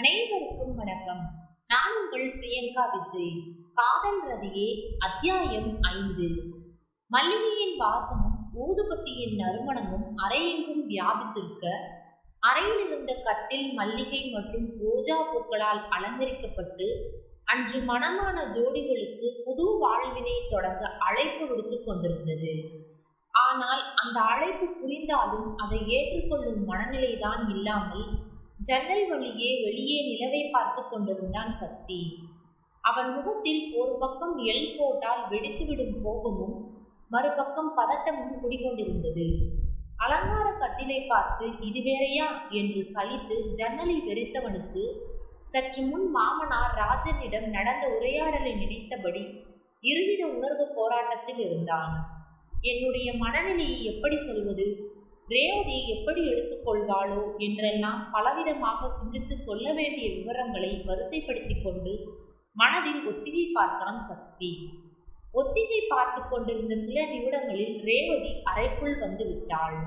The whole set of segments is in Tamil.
அனைவருக்கும் வணக்கம். நான் உங்கள் பிரியங்கா விஜய். காதல் ரதியே அத்தியாயம் ஐந்து. மல்லிகையின் வாசமும் ஊதுபத்தியின் நறுமணமும் அறையெங்கும் வியாபித்திருக்க அறையில் இருந்த கட்டில் மல்லிகை மற்றும் ரோஜா பூக்களால் அலங்கரிக்கப்பட்டு அன்று மணமான ஜோடிகளுக்கு புது வாழ்வினை தொடங்க அழைப்பு விடுத்து கொண்டிருந்தது. ஆனால் அந்த அழைப்பு புரிந்தாலும் அதை ஏற்றுக்கொள்ளும் மனநிலைதான் இல்லாமல் ஜன்னல் வழியே வெளியே நிலவை பார்த்து கொண்டிருந்தான் சக்தி. அவன் முகத்தில் ஒரு பக்கம் எல் போட்டால் வெடித்துவிடும் கோபமும் மறுபக்கம் பதட்டமும் குடிகொண்டிருந்தது. அலங்கார கட்டிலை பார்த்து இது வேறையா? என்று சலித்து ஜன்னலை வெறித்தவனுக்கு சற்று முன் மாமனார் ராஜனிடம் நடந்த உரையாடலை நினைத்தபடி இருவித உணர்வு போராட்டத்தில் இருந்தான். என்னுடைய மனநிலையை எப்படி சொல்வது? ரேவதி எப்படி எடுத்துக்கொள்வாளோ என்றெல்லாம் பலவிதமாக சிந்தித்து சொல்ல வேண்டிய விவரங்களை வரிசைப்படுத்தி கொண்டு மனதில் ஒத்திகை பார்த்தான் சக்தி. ஒத்திகை பார்த்து கொண்டிருந்த சில நிமிடங்களில் ரேவதி அறைக்குள் வந்து விட்டாள்.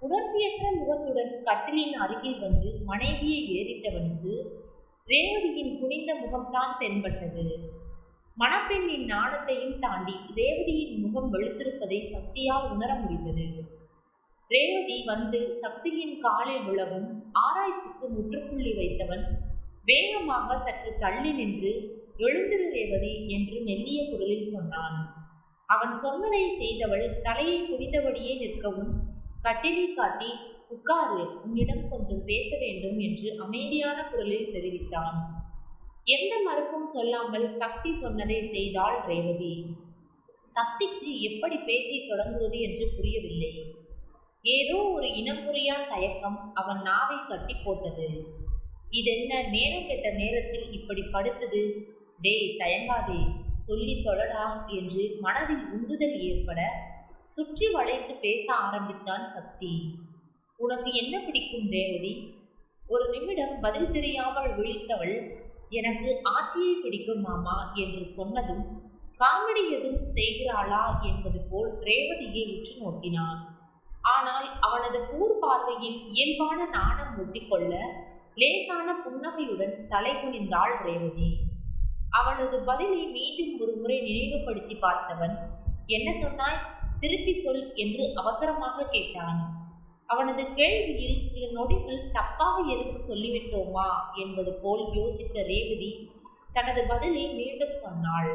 உணர்ச்சியற்ற முகத்துடன் கட்டிலின் அருகில் வந்து மனைவியை ஏறிட்டவனுக்கு ரேவதியின் குனிந்த முகம்தான் தென்பட்டது. மணப்பெண்ணின் நாணத்தையும் தாண்டி ரேவதியின் முகம் வெளுத்திருப்பதை சக்தியால் உணர முடிந்தது. ரேவதி வந்து சக்தியின் காலில் விழவும் ஆராய்ச்சிக்கு முற்றுப்புள்ளி வைத்தவன். வேகமாக சற்று தள்ளி நின்று எழுந்திரு ரேவதி என்று மெல்லிய குரலில் சொன்னான். அவன் சொன்னதை செய்தவள் தலையை குடித்தபடியே நிற்கவும் கட்டிலை காட்டி உட்காரு உன்னிடம் கொஞ்சம் பேச வேண்டும் என்று அமைதியான குரலில் தெரிவித்தான். எந்த மறுப்பும் சொல்லாமல் சக்தி சொன்னதை செய்தாள் ரேவதி. சக்திக்கு எப்படி பேச்சை தொடங்குவது என்று புரியவில்லை. ஏதோ ஒரு இனம் புரியா தயக்கம் அவன் நாவை கட்டி போட்டது. இதென்ன நேரம் கெட்ட நேரத்தில் இப்படி படுத்தது? டேய் தயங்காதே. சொல்லி தொழடா என்று மனதில் உந்துதல் ஏற்பட சுற்றி வளைத்து பேச ஆரம்பித்தான் சக்தி. உனக்கு என்ன பிடிக்கும் ரேவதி? ஒரு நிமிடம் பதில் தெரியாமல் விழித்தவள் எனக்கு ஆட்சியை பிடிக்கும் மாமா என்று சொன்னதும் காமெடி எதுவும் செய்கிறாளா? என்பது போல் ரேவதியை உற்று நோக்கினான். ஆனால் அவனது கூர் பார்வையில் இயல்பான நாணம் ஒட்டிக்கொள்ள லேசான புன்னகையுடன் தலை குனிந்தாள் ரேவதி. அவனது பதிலை மீண்டும் ஒரு முறை நினைவுபடுத்தி பார்த்தவன் என்ன சொன்னாய்? திருப்பி சொல் என்று அவசரமாக கேட்டான். அவனது கேள்வியில் சில நொடிகள் தப்பாக எதுவும் சொல்லிவிட்டோமா என்பது போல் யோசித்த ரேவதி தனது பதிலை மீண்டும் சொன்னாள்.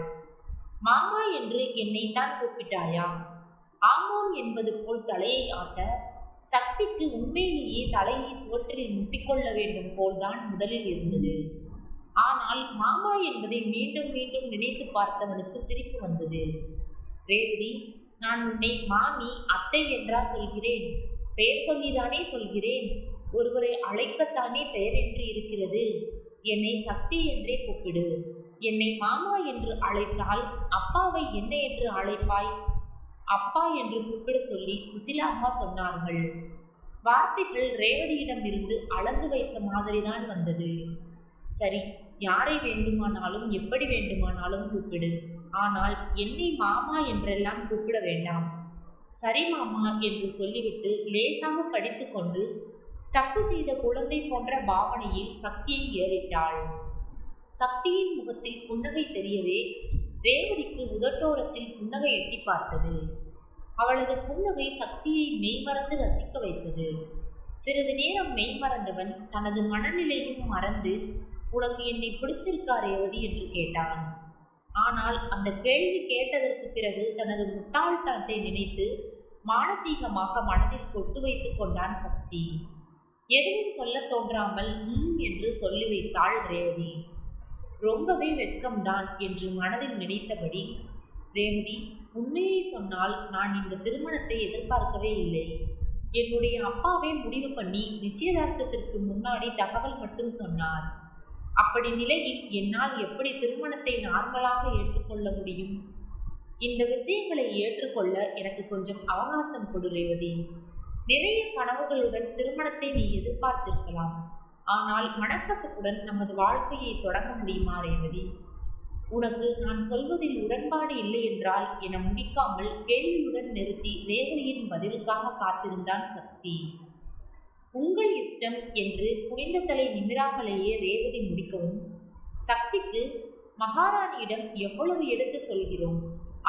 மாமா என்று என்னைத்தான் கூப்பிட்டாயா? ஆமாம் என்பது போல் தலையை ஆட்ட சக்திக்கு உண்மையிலேயே தலையை சுவற்றில் முட்டிக்கொள்ள வேண்டும் போல்தான் முதலில் இருந்தது. ஆனால் மாமா என்பதை மீண்டும் மீண்டும் நினைத்து பார்த்தவனுக்கு சிரிப்பு வந்தது. ரேவதி நான் உன்னை மாமி அத்தை என்றா சொல்கிறேன். பெயர் சொல்லிதானே சொல்கிறேன். ஒருவரை அழைக்கத்தானே பெயர் என்று இருக்கிறது. என்னை சக்தி என்றே கூப்பிடு. என்னை மாமா என்று அழைத்தால் அப்பாவை என்ன என்று அழைப்பாய்? அப்பா என்று கூப்பிட சொல்லி சுசிலா அம்மா சொன்னார்கள். வார்த்தைகள் ரேவதியிடமிருந்து அளந்து வைத்த மாதிரிதான் வந்தது. சரி யாரை வேண்டுமானாலும் எப்படி வேண்டுமானாலும் கூப்பிடு. ஆனால் என்னை மாமா என்றெல்லாம் கூப்பிட வேண்டாம். சரி மாமா என்று சொல்லிவிட்டு லேசாக கடித்து கொண்டு தப்பு செய்த குழந்தை போன்ற பாவனையில் சக்தியை ஏறிட்டாள். சக்தியின் முகத்தில் புன்னகை தெரியவே ரேவதிக்கு உதட்டோரத்தில் புன்னகை எட்டி பார்த்தது. அவளது புன்னகை சக்தியை மெய்மறந்து ரசிக்க வைத்தது. சிறிது நேரம் மெய்மறந்தவன் தனது மனநிலையும் மறந்து உனக்கு என்னை பிடிச்சிருக்கா ரேவதி என்று கேட்டான். ஆனால் அந்த கேள்வி கேட்டதற்கு பிறகு தனது முட்டாள்தனத்தை நினைத்து மானசீகமாக மனதில் கொட்டு வைத்து கொண்டான் சக்தி. எதுவும் சொல்ல தோன்றாமல் ம் என்று சொல்லி வைத்தாள் ரேவதி. ரொம்பவே வெட்கம்தான் என்று மனதில் நினைத்தபடி ரேவதி உண்மையை சொன்னால் நான் இந்த திருமணத்தை எதிர்பார்க்கவே இல்லை. என்னுடைய அப்பாவே முடிவு பண்ணி நிச்சயதார்த்தத்திற்கு முன்னாடி தகவல் மட்டும் சொன்னார். அப்படி நிலையில் என்னால் எப்படி திருமணத்தை நார்மலாக ஏற்றுக்கொள்ள முடியும்? இந்த விஷயங்களை ஏற்றுக்கொள்ள எனக்கு கொஞ்சம் அவகாசம் கொடு ரேவதி. நிறைய கனவுகளுடன் திருமணத்தை நீ எதிர்பார்த்திருக்கலாம். ஆனால் மனக்கசப்புடன் நமது வாழ்க்கையை தொடங்க முடியுமா ரேவதி? உனக்கு நான் சொல்வதில் உடன்பாடு இல்லை என்றால் என முடிக்காமல் கேள்வியுடன் நிறுத்தி ரேவதியின் பதிலுக்காக காத்திருந்தான் சக்தி. உங்கள் இஷ்டம் என்று குனிந்த தலை நிமிராமலேயே ரேவதி முடிக்கவும் சக்திக்கு மகாராணியிடம் எவ்வளவு எடுத்து சொல்கிறோம்?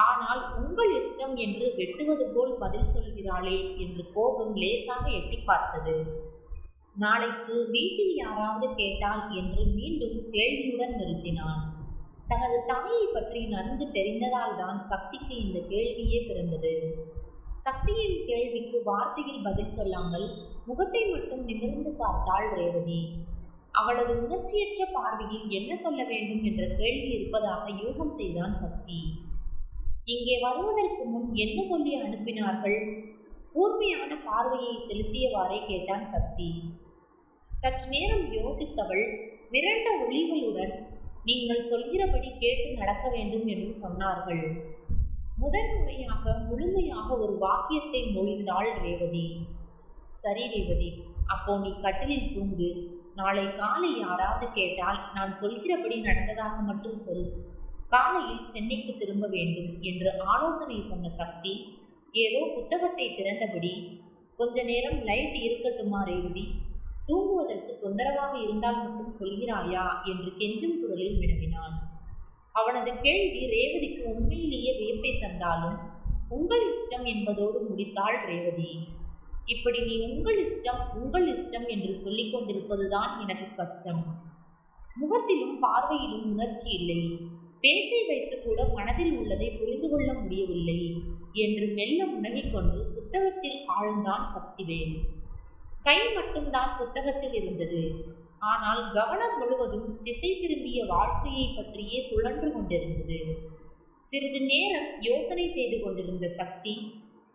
ஆனால் உங்கள் இஷ்டம் என்று வெட்டுவது போல் பதில் சொல்கிறாளே என்று கோபம் லேசாக எட்டி பார்த்தது. நாளைக்கு வீட்டில் யாராவது கேட்டால் என்று மீண்டும் கேள்வியுடன் நிறுத்தினான். தனது தாயை பற்றி நன்கு தெரிந்ததால் தான் சக்திக்கு இந்த கேள்வியே பிறந்தது. சக்தியின் கேள்விக்கு வார்த்தையில் பதில் சொல்லாமல் முகத்தை மட்டும் நிமிர்ந்து பார்த்தாள் ரேவதி. அவளது உணர்ச்சியற்ற பார்வையில் என்ன சொல்ல வேண்டும் என்ற கேள்வி இருப்பதாக யூகம் செய்தான் சக்தி. இங்கே வருவதற்கு முன் என்ன சொல்லி அனுப்பினார்கள்? கூர்மையான பார்வையை செலுத்தியவாறே கேட்டான் சக்தி. சற்று நேரம் யோசித்தவள் மிரண்ட ஒளிகளுடன் நீங்கள் சொல்கிறபடி கேட்டு நடக்க வேண்டும் என்று சொன்னார்கள். முதன் முறையாக முழுமையாக ஒரு வாக்கியத்தை மொழிந்தாள் ரேவதி. சரி ரேவதி அப்போ நீ கட்டிலில் தூங்கு. நாளை காலை யாராவது கேட்டால் நான் சொல்கிறபடி நடந்ததாக மட்டும் சொல். காலையில் சென்னைக்கு திரும்ப வேண்டும் என்று ஆலோசனை சொன்ன சக்தி ஏதோ புத்தகத்தை திறந்தபடி. கொஞ்ச நேரம் லைட் இருக்கட்டுமா ரேவதி? தூங்குவதற்கு தொந்தரவாக இருந்தால் மட்டும் சொல்கிறாயா? என்று கெஞ்சும் குரலில் வினவினான். அவனது கேள்வி ரேவதிக்கு உண்மையிலேயே வியப்பை தந்தாலும் உங்கள் இஷ்டம் என்பதோடு முடித்தாள் ரேவதி. இப்படி நீ உங்கள் இஷ்டம் உங்கள் இஷ்டம் என்று சொல்லிக் கொண்டிருப்பதுதான் எனக்கு கஷ்டம். முகத்திலும் பார்வையிலும் உணர்ச்சி இல்லை. பேச்சை வைத்து கூட மனதில் உள்ளதை புரிந்து கொள்ள முடியவில்லை என்று மெல்ல முனகிக் கொண்டு புத்தகத்தில் ஆழ்ந்தான் சக்திவேல். கை மட்டும்தான் புத்தகத்தில் இருந்தது. ஆனால் கவனம் முழுவதும் திசை திரும்பிய வாழ்க்கையை பற்றியே சுழன்று கொண்டிருந்தது. சிறிது நேரம் யோசனை செய்து கொண்டிருந்த சக்தி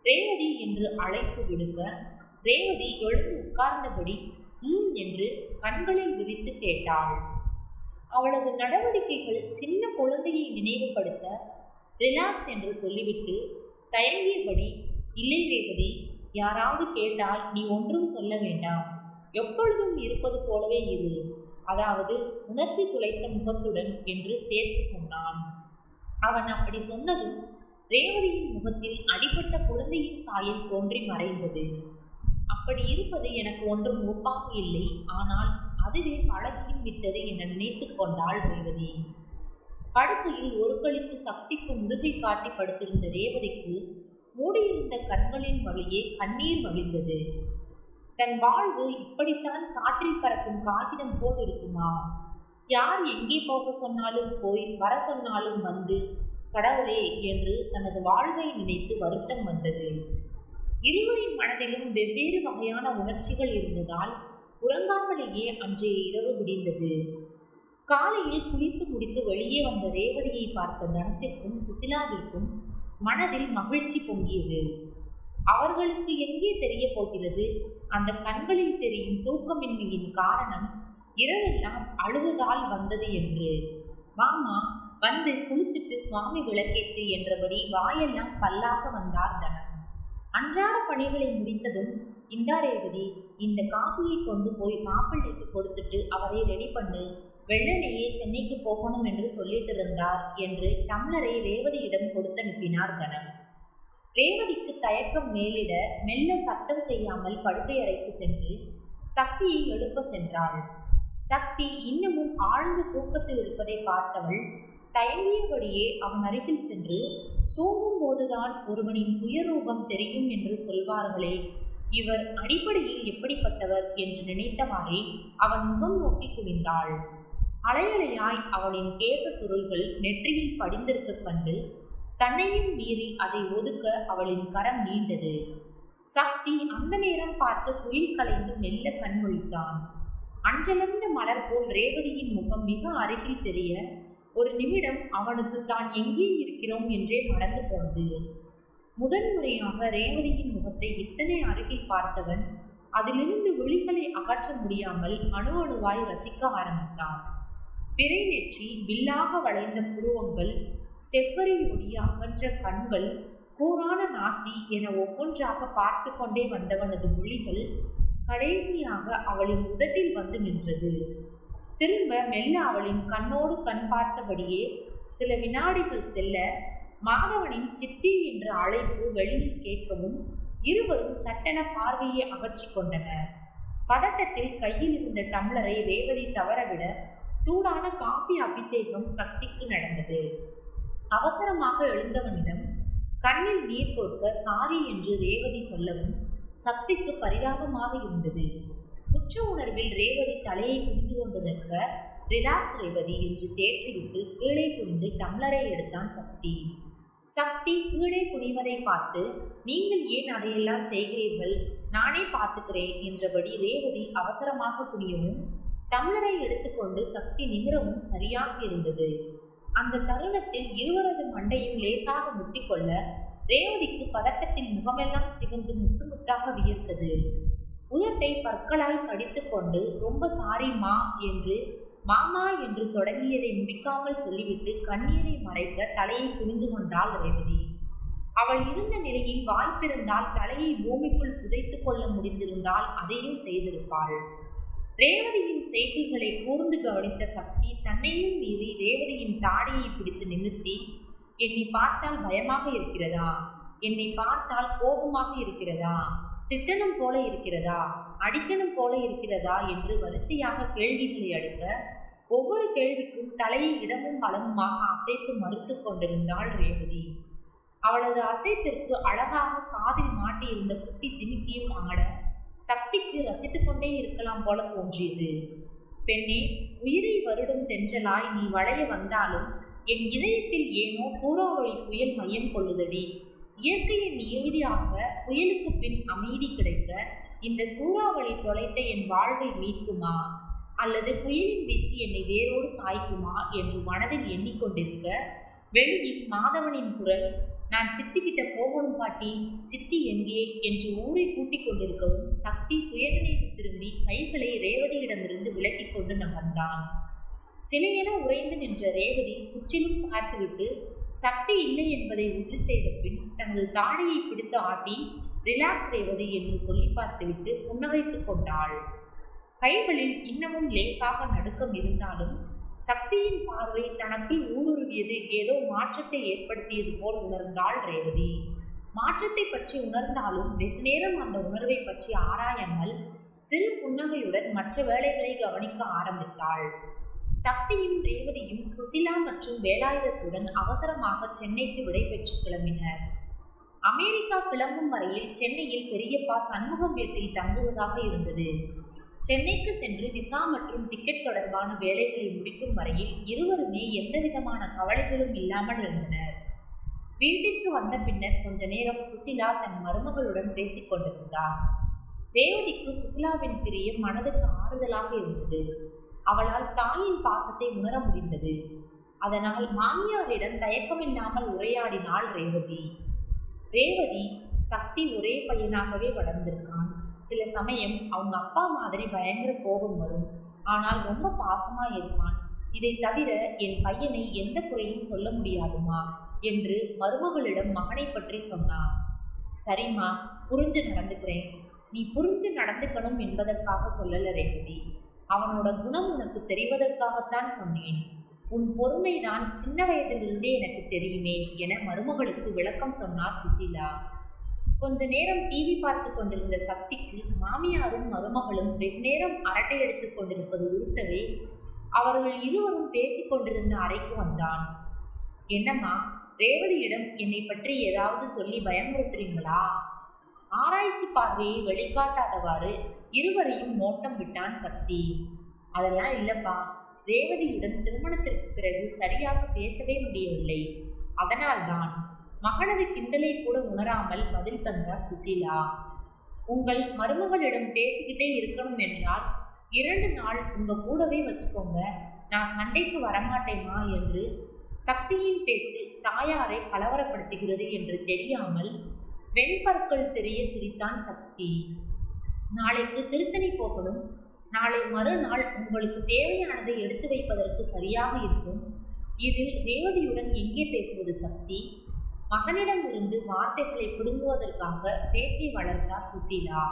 ரேவதி என்று அழைப்பு விடுக்க ரேவதி எழுந்து உட்கார்ந்தபடி ம் என்று கண்களில் விரித்து கேட்டாள். அவளது நடவடிக்கைகள் சின்ன குழந்தையை நினைவுபடுத்த ரிலாக்ஸ் என்று சொல்லிவிட்டு தயங்கியபடி இல்லை ரேவதி யாராவது கேட்டால் நீ ஒன்றும் சொல்ல வேண்டாம். எப்பொழுதும் இருப்பது போலவே இரு. அதாவது உணர்ச்சி துளைத்த முகத்துடன் என்று சேர்த்து சொன்னான். அவன் அப்படி சொன்னதும் ரேவதியின் முகத்தில் அடிபட்ட குழந்தையின் சாயல் தோன்றி மறைந்தது. அப்படி இருப்பது எனக்கு ஒன்றும் ஒப்பாக இல்லை. ஆனால் அதுவே பழகியும் விட்டது என நினைத்து கொண்டாள் ரேவதி. படுக்கையில் ஒரு கழித்து சக்திக்கு முதுகை காட்டி படுத்திருந்த ரேவதிக்கு மூடியிருந்த கண்களின் வழியே கண்ணீர் வழிந்தது. தன் வாழ்வு இப்படித்தான் காற்றில் பறக்கும் காகிதம் போல் இருக்குமா? யார் எங்கே போக சொன்னாலும் போய் வர சொன்னாலும் வந்து கடவுளே என்று தனது வாழ்வை நினைத்து வருத்தம் வந்தது. இருவரின் மனதிலும் வெவ்வேறு வகையான உணர்ச்சிகள் இருந்ததால் உறங்காமலேயே அன்றைய இரவு விடிந்தது காலையில் குளித்து முடித்து வெளியே வந்த ரேவதியை பார்த்த தனத்திற்கும் சுசிலாவிற்கும் மனதில் மகிழ்ச்சி பொங்கியது. அவர்களுக்கு எங்கே தெரிய போகிறது? அந்த கண்களில் தெரியும் தூக்கமின்மையின் காரணம் இரவெல்லாம் அழுததால் வந்தது என்று. மாமா வந்து குளிச்சுட்டு சுவாமி விளக்கேத்து என்றபடி வாயெல்லாம் பல்லாக வந்தார் தனம் அன்றாட பணிகளை முடித்ததும் இந்தா ரேவதி இந்த காஃபியை கொண்டு போய் மாப்பிள்ளைக்கு கொடுத்துட்டு அவரை ரெடி பண்ணு. வெள்ளனையே சென்னைக்கு போகணும் என்று சொல்லிட்டு இருந்தார் என்று டம்ளரை ரேவதியிடம் கொடுத்தனுப்பினார் தனம் ரேவதிக்கு தயக்கம் மேலிட மெல்ல சத்தம் செய்யாமல் படுக்கை அறைக்கு சென்று சக்தியை எழுப்ப சென்றாள். சக்தி இன்னமும் ஆழ்ந்த தூக்கத்தில் இருப்பதை பார்த்தவள் தயங்கியபடியே அவன் அருகில் சென்று தூங்கும் போதுதான் ஒருவனின் சுயரூபம் தெரியும் என்று சொல்வார்களே இவர் அடிப்படையில் எப்படிப்பட்டவர்? என்று நினைத்தவாறே அவன் முகம் நோக்கி குனிந்தாள். அலையலையாய் அவளின் கேச சுருள்கள் நெற்றியில் படிந்திருக்க கண்டு தன்னையும் மீறி அதை ஒதுக்க அவளின் கரம் நீண்டது. சக்தி அந்த நேரம் பார்த்து துயில் கலைந்து மெல்ல கண்மொழித்தான். அஞ்சலர்ந்த மலர் போல் ரேவதியின் முகம் மிக அருகில் தெரிய ஒரு நிமிடம் அவனுக்கு தான் எங்கே இருக்கிறோம் என்றே மறந்து போனது. முதன்முறையாக ரேவதியின் முகத்தை இத்தனை அருகில் பார்த்தவன் அதிலிருந்து விழிகளை அகற்ற முடியாமல் அணு அணுவாய் ரசிக்க ஆரம்பித்தான். பிறை நெற்றி வில்லாக வளைந்த புருவங்கள் செவ்வரியோடிய அகன்ற கண்கள் கூரான நாசி என ஒவ்வொன்றாக பார்த்து கொண்டே வந்தவனது மொழிகள் கடைசியாக அவளின் உதட்டில் வந்து நின்றது. திரும்ப மெல்ல அவளின் கண்ணோடு கண் பார்த்தபடியே சில வினாடிகள் செல்ல மாதவனின் சித்தி என்ற அழைப்பு வெளியில் கேட்கவும் இருவரும் சட்டென பார்வையை அகற்றி கொண்டனர். பதட்டத்தில் கையில் இருந்த டம்ளரை ரேவதி தவறவிட சூடான காஃபி அபிஷேகம் சக்திக்கு நடந்தது. அவசரமாக எழுந்தவனிடம் கண்ணில் நீர் போர்க்க சாரி என்று ரேவதி சொல்லவும் சக்திக்கு பரிதாபமாக இருந்தது. குற்ற உணர்வில் ரேவதி தலையை குனிந்து கொண்டு நிற்க ரிலாக்ஸ் ரேவதி என்று தேற்றிவிட்டு கீழே குனிந்து டம்ளரை எடுத்தான் சக்தி. சக்தி கீழே குனிவதை பார்த்து நீங்கள் ஏன் அதையெல்லாம் செய்கிறீர்கள்? நானே பார்த்துக்கிறேன் என்றபடி ரேவதி அவசரமாக குனியவும் டம்ளரை எடுத்துக்கொண்டு சக்தி நிமிரவும் சரியாக இருந்தது. அந்த தருணத்தில் இருவரது மண்டையும் லேசாக முட்டிக்கொள்ள ரேவதிக்கு பதட்டத்தின் முகமெல்லாம் சிவந்து முத்து முத்தாக வியர்த்தது. உதட்டை பற்களால் படித்துக்கொண்டு ரொம்ப சாரி மா என்று மாமா என்று தொடங்கியதை முடிக்காமல் சொல்லிவிட்டு கண்ணீரை மறைக்க தலையை குனிந்து கொண்டாள் ரேவதி. அவள் இருந்த நிலையில் வாய்ப்பிருந்தால் தலையை பூமிக்குள் புதைத்து கொள்ள முடிந்திருந்தால் அதையும் செய்திருப்பாள். ரேவதியின் செய்திகளை கூர்ந்து கவனித்த சக்தி தன்னையும் மீறி ரேவதியின் தாடியை பிடித்து நிமிர்த்தி என்னை பார்த்தால் பயமாக இருக்கிறதா? என்னை பார்த்தால் கோபமாக இருக்கிறதா? திட்டணும் போல இருக்கிறதா? அடிக்கணும் போல இருக்கிறதா? என்று வரிசையாக கேள்விகளை அடுக்க ஒவ்வொரு கேள்விக்கும் தலையை இடமும் பலமுமாக அசைத்து மறுத்து கொண்டிருந்தாள் ரேவதி. அவளது அசைத்திற்கு அழகாக காதில் மாட்டியிருந்த குட்டி ஜிமிக்கியும் ஆட சக்திக்கு ரசித்து கொண்டே இருக்கலாம் போல தோன்றியது. பெண்ணே உயிரை வருடும் தென்றலாய் நீ வளைய வந்தாலும் என் இதயத்தில் ஏனோ சூறாவளி புயல் மையம் கொள்ளுதடி. இயற்கையின் நியதியாக புயலுக்கு பின் அமைதி கிடைக்க இந்த சூறாவளி தொலைத்த என் வாழ்வை மீட்குமா? அல்லது புயலின் வீச்சு என்னை வேரோடு சாய்க்குமா? என்று மனதில் எண்ணிக்கொண்டிருக்க வெளியில் மாதவனின் குரல் நான் சித்தி கிட்ட போகணும் பாட்டி. சித்தி எங்கே? என்று ஊரை கூட்டிக் கொண்டிருக்கவும் சக்தி சுயநினைவு திரும்பி கைகளை ரேவதியிடமிருந்து விலக்கிக் கொண்டு நகர்ந்தான். சிலையென உறைந்து நின்ற ரேவதி சுற்றிலும் பார்த்துவிட்டு சக்தி இல்லை என்பதை உறுதி செய்த பின் தனது தாடியை பிடித்து ஆட்டி ரிலாக்ஸ் ரேவதி என்று சொல்லி பார்த்துவிட்டு புன்னகைத்துக் கொண்டாள். கைகளில் இன்னமும் லேசாக நடுக்கம் இருந்தாலும் சக்தியின் பார்வை தனக்குள் ஊடுருவியது. ஏதோ மாற்றத்தை ஏற்படுத்தியது போல் உணர்ந்தாள் ரேவதி. மாற்றத்தை பற்றி உணர்ந்தாலும் வெகு நேரம் அந்த உணர்வை பற்றி ஆராயாமல் சிறு புன்னகையுடன் மற்ற வேலைகளை கவனிக்க ஆரம்பித்தாள். சக்தியும் ரேவதியும் சுசிலா மற்றும் வேலாயுதத்துடன் அவசரமாக சென்னைக்கு விடைபெற்று கிளம்பினர். அமெரிக்கா கிளம்பும் வரையில் சென்னையில் பெரியப்பா சண்முகம் வீட்டில் தங்குவதாக இருந்தது. சென்னைக்கு சென்று விசா மற்றும் டிக்கெட் தொடர்பான வேலைகளை முடிக்கும் வரையில் இருவருமே எந்தவிதமான கவலைகளும் இல்லாமல் இருந்தனர். வீட்டிற்கு வந்த பின்னர் கொஞ்ச நேரம் சுசிலா தன் மருமகளுடன் பேசிக் கொண்டிருந்தார். ரேவதிக்கு சுசிலாவின் பிரியம் மனதுக்கு ஆறுதலாக இருந்தது. அவளால் தாயின் பாசத்தை உணர முடிந்தது. அதனால் மாமியாரிடம் தயக்கமில்லாமல் உரையாடினாள் ரேவதி. ரேவதி சக்தி ஒரே பையனாகவே வளர்ந்திருக்கான். சில சமயம் அவங்க அப்பா மாதிரி பயங்கர கோபம் வரும். ஆனால் ரொம்ப பாசமாக இருப்பான். இதை தவிர என் பையனை எந்த குறையும் சொல்ல முடியாதுமா? என்று மருமகளிடம் மகனை பற்றி சொன்னார் சரிம்மா புரிஞ்சு நடந்துக்கிறேன். நீ புரிஞ்சு நடந்துக்கணும் என்பதற்காக சொல்லல ரேவதி. அவனோட குணம் உனக்கு தெரிவதற்காகத்தான் சொன்னேன். உன் பொறுமைதான் சின்ன வயதிலிருந்தே எனக்கு தெரியுமே என மருமகளுக்கு விளக்கம் சொன்னார் சுசீலா. கொஞ்ச நேரம் டிவி பார்த்து கொண்டிருந்த சக்திக்கு மாமியாரும் மருமகளும் வெகுநேரம் அரட்டை எடுத்துக் கொண்டிருப்பது உறுத்தவே அவர்கள் இருவரும் பேசிக் கொண்டிருந்த அறைக்கு வந்தான். என்னம்மா ரேவதியிடம் என்னை பற்றி ஏதாவது சொல்லி பயமுறுத்துறீங்களா ஆராய்ச்சி பார்வையை வெளிக்காட்டாதவாறு இருவரையும் நோட்டம் விட்டான் சக்தி. அதெல்லாம் இல்லப்பா ரேவதியுடன் திருமணத்திற்கு பிறகு சரியாக பேசவே முடியவில்லை. அதனால்தான் மகனது கிண்டலை கூட உணராமல் பதில் தந்தார் சுசீலா. உங்கள் மருமகளிடம் பேசிக்கிட்டே இருக்கணும் என்றால் இரண்டு நாள் உங்க கூடவே வச்சுக்கோங்க. நான் சண்டைக்கு வரமாட்டேமா என்று சக்தியின் பேச்சு தாயாரை கலவரப்படுத்துகிறது என்று தெரியாமல் வெண்பற்கள் தெரிய சிரித்தான் சக்தி. நாளைக்கு திருத்தணி போகணும். நாளை மறுநாள் உங்களுக்கு தேவையானதை எடுத்து வைப்பதற்கு சரியாக இருக்கும். இதில் ரேவதியுடன் எங்கே பேசுவது சக்தி? மகனிடமிருந்து வார்த்தைகளை பிடுங்குவதற்காக பேச்சை வளர்த்தார் சுசீலா.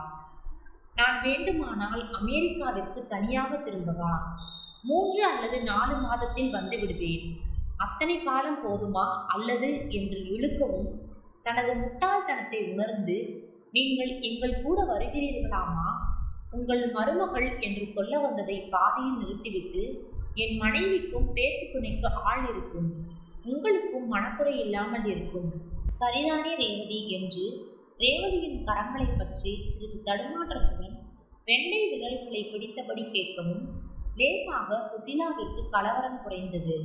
நான் வேண்டுமானால் அமெரிக்காவிற்கு தனியாக திரும்பவா? மூன்று அல்லது நாலு மாதத்தில் வந்து விடுவேன். அத்தனை காலம் போதுமா? அல்லது? என்று இழுக்கவும் தனது முட்டாள்தனத்தை உணர்ந்து நீங்கள் எங்கள் கூட வருகிறீர்களாமா? உங்கள் மருமகள் என்று சொல்ல வந்ததை பாதியில் நிறுத்திவிட்டு என் மனைவிக்கும் பேச்சு துணைக்கு ஆள் இருக்கும். உங்களுக்கும் மனக்குறை இல்லாமல் இருக்கும். சரிதானே ரேவதி என்று ரேவதியின் கரங்களை பற்றி சிறிது தடுமாற்றத்துடன் வெண்டை விரல்களை பிடித்தபடி கேட்கவும் லேசாக சுசீலாவிற்கு கலவரம் குறைந்தது.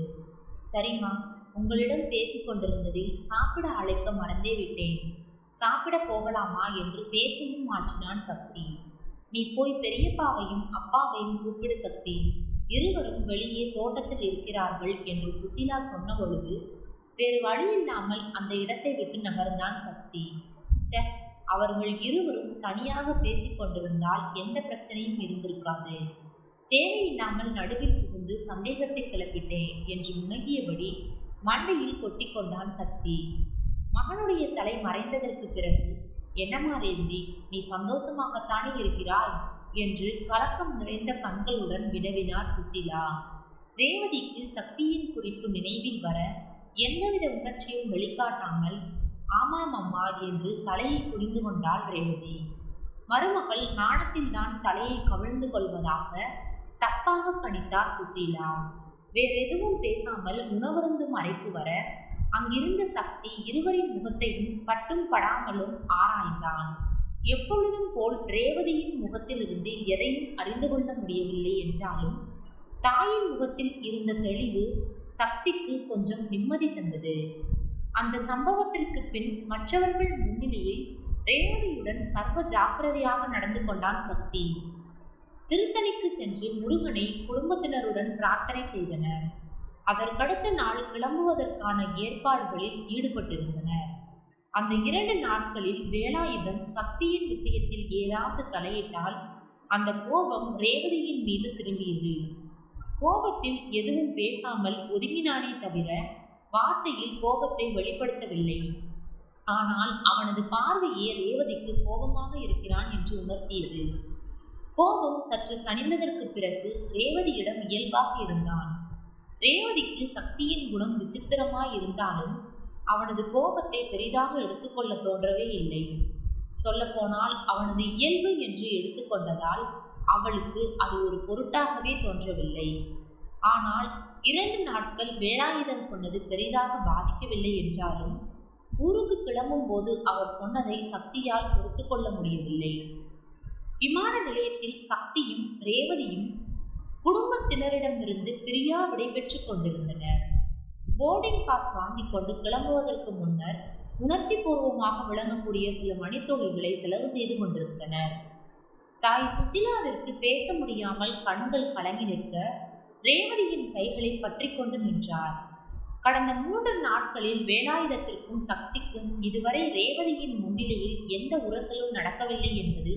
சரிம்மா உங்களிடம் பேசிக்கொண்டிருந்ததில் சாப்பிட அழைக்க மறந்தே விட்டேன். சாப்பிட போகலாமா என்று பேச்சையும் மாற்றினான் சக்தி. நீ போய் பெரியப்பாவையும் அப்பாவையும் கூப்பிடு சக்தி. இருவரும் வெளியே தோட்டத்தில் இருக்கிறார்கள் என்று சுசீலா சொன்ன பொழுது வேறு வழியில்லாமல் அந்த இடத்தை விட்டு நகர்ந்தான் சக்தி. ச்சே அவர்கள் இருவரும் தனியாக பேசிக்கொண்டிருந்தால் எந்த பிரச்சனையும் இருந்திருக்காது. தேவையில்லாமல் நடுவில் புகுந்து சந்தேகத்தை கிளப்பிட்டேன் என்று முனகியபடி மண்டையில் கொட்டி கொண்டான் சக்தி. மகனுடைய தலை மறைந்ததற்கு பிறகு என்னம்மா ரேந்தி நீ சந்தோஷமாகத்தானே இருக்கிறாய்? என்று கலக்கம் நிறைந்த கண்களுடன் விடவினார் சுசிலா. ரேவதிக்கு சக்தியின் குறிப்பு நினைவில் வர எந்தவித உணர்ச்சியும் வெளிக்காட்டாமல் ஆமாம் அம்மா என்று தலையை புரிந்து கொண்டாள் ரேவதி. மருமகள் நாணத்தில்தான் தலையை கவிழ்ந்து கொள்வதாக தப்பாக கணித்தார் சுசீலா. வேறெதுவும் பேசாமல் உணவருந்தும் அறைக்கு வர அங்கிருந்த சக்தி இருவரின் முகத்தையும் பட்டும் படாமலும் ஆராய்ந்தான். எப்பொழுதும் போல் ரேவதியின் முகத்திலிருந்து எதையும் அறிந்து கொள்ள முடியவில்லை என்றாலும் தாயின் முகத்தில் இருந்த தெளிவு சக்திக்கு கொஞ்சம் நிம்மதி தந்தது. அந்த சம்பவத்திற்கு பின் மற்றவர்கள் முன்னிலையில் ரேவதியுடன் சர்வ ஜாக்கிரதையாக நடந்து கொண்டான் சக்தி. திருத்தணிக்கு சென்று முருகனை குடும்பத்தினருடன் பிரார்த்தனை செய்தனர். அதற்கடுத்த நாள் கிளம்புவதற்கான ஏற்பாடுகளில் ஈடுபட்டிருந்தனர். அந்த இரண்டு நாட்களில் வேலாயுதம் சக்தியின் விஷயத்தில் ஏதாவது தலையிட்டால் அந்த கோபம் ரேவதியின் மீது திரும்பியது. கோபத்தில் எதுவும் பேசாமல் ஒதுங்கினானே தவிர வார்த்தையில் கோபத்தை வெளிப்படுத்தவில்லை. ஆனால் அவனது பார்வையே ரேவதிக்கு கோபமாக இருக்கிறான் என்று உணர்த்தியது. கோபம் சற்று தணிந்ததற்கு பிறகு ரேவதியிடம் இயல்பாக இருந்தான். ரேவதிக்கு சக்தியின் குணம் விசித்திரமாய் இருந்தாலும் அவனது கோபத்தை பெரிதாக எடுத்துக்கொள்ள தோன்றவே இல்லை. சொல்லப்போனால் அவனது இயல்பு என்று எடுத்துக்கொண்டதால் அவளுக்கு அது ஒரு பொருட்டாகவே தோன்றவில்லை. ஆனால் இரண்டு நாட்கள் வேலாயுதம் சொன்னது பெரிதாக பாதிக்கவில்லை என்றாலும் ஊருக்கு கிளம்பும் போது அவர் சொன்னதை சக்தியால் பொறுத்து கொள்ள முடியவில்லை. விமான நிலையத்தில் சக்தியும் ரேவதியும் குடும்பத்தினரிடமிருந்து பிரியா விடைபெற்று கொண்டிருந்தனர். போர்டிங் பாஸ் வாங்கி கொண்டு கிளம்புவதற்கு முன்னர் உணர்ச்சி பூர்வமாக விளங்கக்கூடிய சில மணித்தொழில்களை செலவு செய்து கொண்டிருந்தனர். தாய் சுசிலாவிற்கு பேச முடியாமல் கண்கள் கலங்கி நிற்க ரேவதியின் கைகளை பற்றி கொண்டு நின்றார் கடந்த மூன்று நாட்களில் வேலாயுதத்திற்கும் சக்திக்கும் இதுவரை ரேவதியின் முன்னிலையில் எந்த உரசலும் நடக்கவில்லை என்பது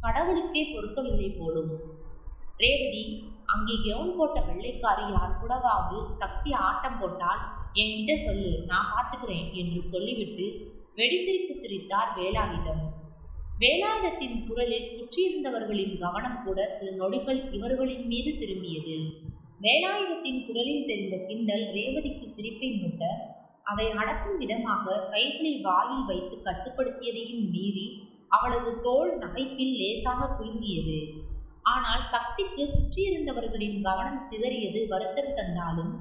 கடவுளுக்கே பொறுக்கவில்லை போலும். ரேவதி அங்கே கெவுன் போட்ட வெள்ளைக்காரி யார் கூடவாவது சக்தி ஆட்டம் போட்டால் என்கிட்ட சொல்லு நான் பார்த்துக்கிறேன் என்று சொல்லிவிட்டு வெடிசிரிப்பு சிரித்தார் வேலாயுதம். வேலாயுதத்தின் குரலில் சுற்றியிருந்தவர்களின் கவனம் கூட சில நொடிகள் இவர்களின் மீது திரும்பியது. வேலாயுதத்தின் குரலில் தெரிந்த கிண்டல் ரேவதிக்கு சிரிப்பை மூட்ட அதை அடக்கும் விதமாக கைகளை வாயில் வைத்து கட்டுப்படுத்தியதையும் மீறி அவளது தோல் நகைப்பில் லேசாக குலுங்கியது. ஆனால் சக்திக்கு சுற்றியிருந்தவர்களின் கவனம் சிதறியது வருத்தம் தந்தாலும்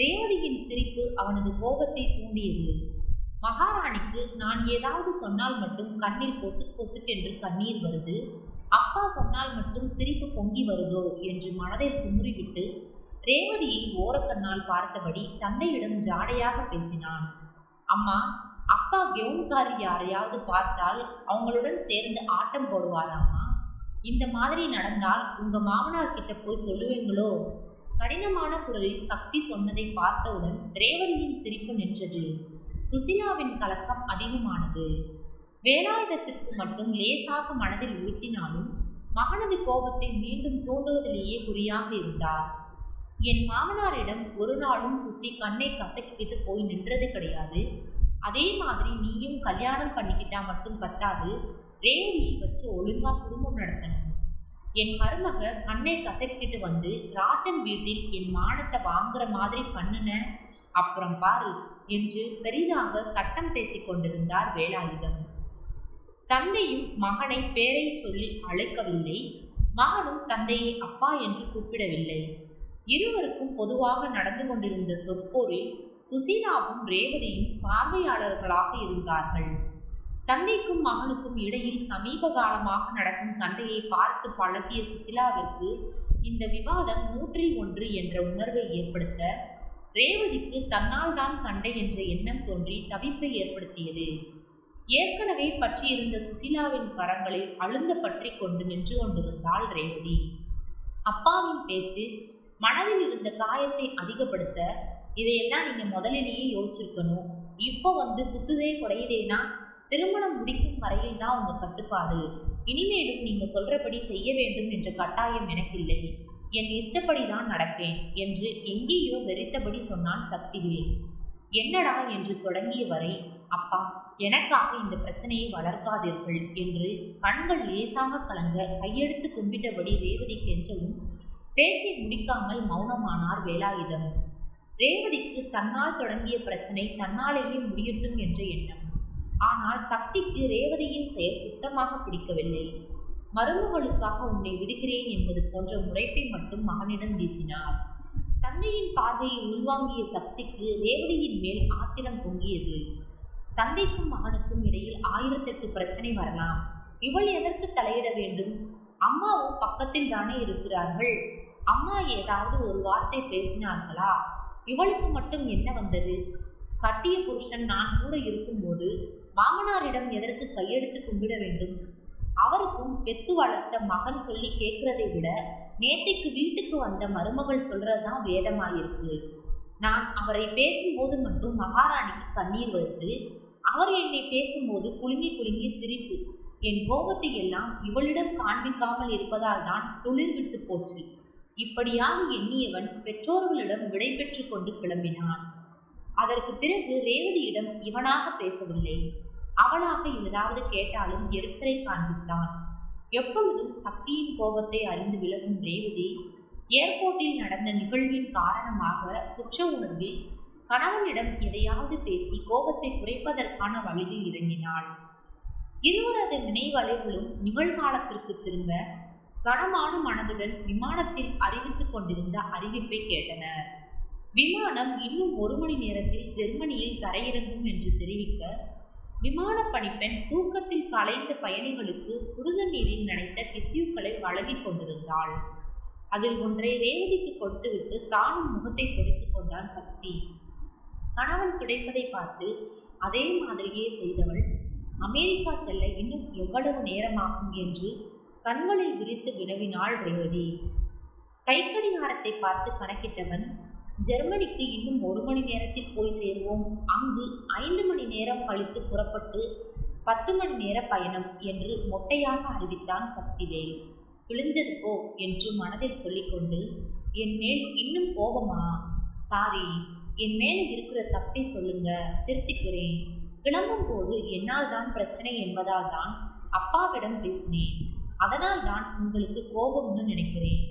ரேவதியின் சிரிப்பு அவனது கோபத்தை தூண்டியது. மகாராணிக்கு நான் ஏதாவது சொன்னால் மட்டும் கண்ணில் பொசு பொசுக்கென்று கண்ணீர் வருது. அப்பா சொன்னால் மட்டும் சிரிப்பு பொங்கி வருதோ என்று மனதை குமுறிவிட்டு ரேவதியை ஓரக்கண்ணால் பார்த்தபடி தந்தையிடம் ஜாடையாக பேசினான். அம்மா அப்பா கெவுன்காரி யாரையாவது பார்த்தால் அவங்களுடன் சேர்ந்து ஆட்டம் போடுவாராம்மா. இந்த மாதிரி நடந்தால் உங்கள் மாமனார் கிட்ட போய் சொல்லுவீங்களோ? கடினமான குரலில் சக்தி சொன்னதை பார்த்தவுடன் ரேவதியின் சிரிப்பு நின்றது. சுசிலாவின் கலக்கம் அதிகமானது. வேலாயுதத்திற்கு மட்டும் லேசாக மனதில் உறுத்தினாலும் மகனது கோபத்தை மீண்டும் தூண்டுவதிலேயே குறியாக இருந்தார். என் மாமனாரிடம் ஒரு நாளும் சுசி கண்ணை கசக்கிட்டு போய் நின்றது கிடையாது. அதே மாதிரி நீயும் கல்யாணம் பண்ணிக்கிட்டா மட்டும் பத்தாது. ரேவதியை வச்சு ஒழுங்கா குடும்பம் நடத்தணும். என் மருமக கண்ணை கசக்கிட்டு வந்து ராஜன் வீட்டில் என் மானத்தை வாங்குற மாதிரி பண்ணுன. அப்புறம் பாரு என்று பெரிதாக சட்டம் பேசிக் கொண்டிருந்தார் வேலாயுதம். தந்தையும் மகனை பேரை சொல்லி அழைக்கவில்லை. மகனும் தந்தையை அப்பா என்று கூப்பிடவில்லை. இருவருக்கும் பொதுவாக நடந்து கொண்டிருந்த சொற்போரில் சுசீலாவும் ரேவதியும் பார்வையாளர்களாக இருந்தார்கள். தந்தைக்கும் மகனுக்கும் இடையில் சமீப காலமாக நடக்கும் சண்டையை பார்த்து பழகிய சுசிலாவிற்கு இந்த விவாதம் நூற்றில் ஒன்று என்ற உணர்வை ஏற்படுத்த ரேவதிக்கு தன்னால் தான் சண்டை என்ற எண்ணம் தோன்றி தவிப்பை ஏற்படுத்தியது. ஏற்கனவே பற்றியிருந்த சுசிலாவின் கரங்களை அழுந்த பற்றி கொண்டு நின்று கொண்டிருந்தாள் ரேவதி. அப்பாவின் பேச்சு மனதில் இருந்த காயத்தை அதிகப்படுத்த இதையெல்லாம் நீங்கள் முதலிலேயே யோசிச்சிருக்கணும். இப்போ வந்து குத்துதே குறையுதேனா? திருமணம் முடிக்கும் வரையில் தான் உங்கள் கட்டுப்பாடு. இனிமேலும் நீங்கள் சொல்றபடி செய்ய வேண்டும் என்ற கட்டாயம் எனக்கில்லை என் இஷ்டப்படி தான் நடப்பேன் என்று எங்கேயோ வெறித்தபடி சொன்னான் சக்திவேல். என்னடா என்று தொடங்கிய வரை அப்பா எனக்காக இந்த பிரச்சனையை வளர்க்காதீர்கள் என்று கண்கள் லேசாக கலங்க கையெடுத்து கும்பிட்டபடி ரேவதி கெஞ்சவும் பேச்சை முடிக்காமல் மௌனமானார் வேலாயுதம். ரேவதிக்கு தன்னால் தொடங்கிய பிரச்சனை தன்னாலேயே முடியட்டும் என்ற எண்ணம். ஆனால் சக்திக்கு ரேவதியின் செயல் சுத்தமாக பிடிக்கவில்லை. மருமகளுக்காக உன்னை விடுகிறேன் என்பது போன்ற முறைப்பை மட்டும் மகனிடம் வீசினார். தந்தையின் பார்வையை உள்வாங்கிய சக்திக்கு ரேவதியின் மேல் ஆத்திரம் பொங்கியது. தந்தைக்கும் மகனுக்கும் இடையில் ஆயிரத்தெட்டு பிரச்சனை வரலாம். இவள் எதற்கு தலையிட வேண்டும்? அம்மாவும் பக்கத்தில் தானே இருக்கிறார்கள்? அம்மா ஏதாவது ஒரு வார்த்தை பேசினார்களா? இவளுக்கு மட்டும் என்ன வந்தது? கட்டிய புருஷன் நான் கூட இருக்கும்போது மாமனாரிடம் எதற்கு கையெடுத்து கும்பிட வேண்டும்? அவருக்கும் பெத்து வளர்த்த மகன் சொல்லி கேட்கறதை விட நேத்தைக்கு வீட்டுக்கு வந்த மருமகள் சொல்றதுதான் வேதமாயிருக்கு. நான் அவரை பேசும்போது மட்டும் மகாராணிக்கு கண்ணீர் வருது. அவர் என்னை பேசும்போது குலுங்கி குலுங்கி சிரிப்பு. என் கோபத்தை எல்லாம் இவளிடம் காண்பிக்காமல் இருப்பதால் தான் துளிர் விட்டு போச்சு. இப்படியாக எண்ணியவன் பெற்றோர்களிடம் விடை பெற்று கொண்டு கிளம்பினான். அதற்கு பிறகு ரேவதியிடம் இவனாக பேசவில்லை. அவளாக ஏதாவது கேட்டாலும் எரிச்சலை காண்பித்தான். எப்பொழுதும் சக்தியின் கோபத்தை அறிந்து விலகும் ரேவதி ஏர்போர்ட்டில் நடந்த நிகழ்வின் காரணமாக குற்ற உணர்வில் கணவனிடம் எதையாவது பேசி கோபத்தை குறைப்பதற்கான வழியில் இறங்கினாள். இருவரது நினைவலைகளும் நிகழ்காலத்திற்கு திரும்ப கனமான மனதுடன் விமானத்தில் அறிவித்துக் கொண்டிருந்த அறிவிப்பை கேட்டனர் விமானம் இன்னும் ஒரு மணி நேரத்தில் ஜெர்மனியில் தரையிறங்கும் என்று தெரிவிக்க விமான பணிப்பெண் தூக்கத்தில் கலைந்த பயணிகளுக்கு சுடுதண்ணீரில் நனைத்த டிஷ்யூக்களை வழங்கிக் கொண்டிருந்தாள். அதில் ஒன்றை ரேவதிக்கு கொடுத்துவிட்டு தானும் முகத்தை துடைத்துக் கொண்டான் சக்தி. கணவன் துடைப்பதை பார்த்து அதே மாதிரியே செய்தவள். அமெரிக்கா செல்ல இன்னும் எவ்வளவு நேரமாகும் என்று கண்களை விரித்து வினவினாள் ரேவதி. கைக்கடிகாரத்தை பார்த்து கணக்கிட்டவன் ஜெர்மனிக்கு இன்னும் ஒரு மணி நேரத்தில் போய் சேருவோம். அங்கு ஐந்து மணி நேரம் கழித்து புறப்பட்டு பத்து மணி நேர பயணம் என்று மொட்டையாக அறிவித்தான் சக்திவேல். விழிஞ்சது போ என்று மனதில் சொல்லிக்கொண்டு என் மேல் இன்னும் கோபமா? சாரி என் மேலே இருக்கிற தப்பை சொல்லுங்க திருத்திக்கிறேன். கிளம்பும் போது என்னால் தான் பிரச்சனை என்பதால் தான் அப்பாவிடம் பேசினேன். அதனால் தான் உங்களுக்கு கோபம்னு நினைக்கிறேன்.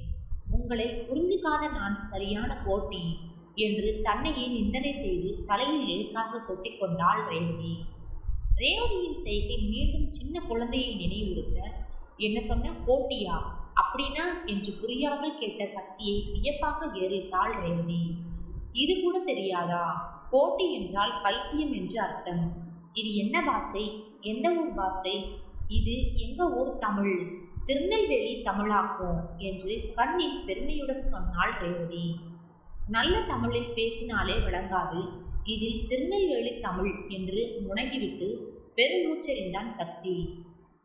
உங்களை புரிஞ்சுக்காத நான் சரியான கோட்டி என்று தன்னையே நிந்தனை செய்து தலையில் லேசாக கொட்டிக்கொண்டாள் ரேவதி. ரேவதியின் செய்கை மீண்டும் சின்ன குழந்தையை நினைவுறுத்த என்ன சொன்ன? கோட்டியா அப்படின்னா? என்று புரியாமல் கேட்ட சக்தியை வியப்பாக ஏறிட்டாள் ரேவதி. இது கூட தெரியாதா? கோட்டி என்றால் பைத்தியம் என்று அர்த்தம். இது என்ன பாசை எந்த ஊர் பாசை இது எங்க ஊர் தமிழ்? திருநெல்வேலி தமிழாக்கும் என்று கண்ணில் பெருமையுடன் சொன்னாள் ரேவதி. நல்ல தமிழில் பேசினாலே விளங்காது. இதில் திருநெல்வேலி தமிழ் என்று முனகிவிட்டு பெருமூச்செறிந்தான் சக்தி.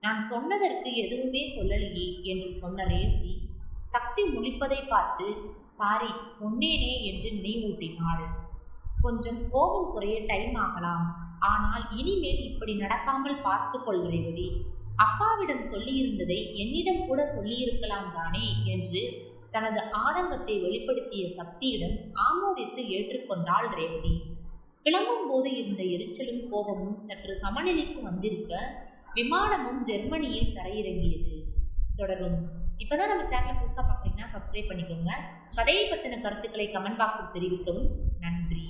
நான் சொன்னதற்கு எதுவுமே சொல்லலையே என்று சொன்ன ரேவதி சக்தி முழிப்பதை பார்த்து சாரி சொன்னேனே என்று நினைவூட்டினாள். கொஞ்சம் கோபம் குறைய டைம் ஆகலாம். ஆனால் இனிமேல் இப்படி நடக்காமல் பார்த்து கொள் ரேவதி. அப்பாவிடம் சொல்லியிருந்ததை என்னிடம் கூட சொல்லியிருக்கலாம் தானே என்று தனது ஆதங்கத்தை வெளிப்படுத்திய சக்தியிடம் ஆமோதித்து ஏற்றுக்கொண்டாள் ரேவதி. கிளம்பும் போது இருந்த எரிச்சலும் கோபமும் சற்று சமநிலைக்கு வந்திருக்க விமானமும் ஜெர்மனியில் தரையிறங்கியது. தொடரும். இப்போதான் நம்ம சேனலை புதுசாக பார்க்குறீங்கன்னா சப்ஸ்கிரைப் பண்ணிக்கோங்க. கதையை பற்றின கருத்துக்களை கமெண்ட் பாக்ஸில் தெரிவிக்கவும். நன்றி.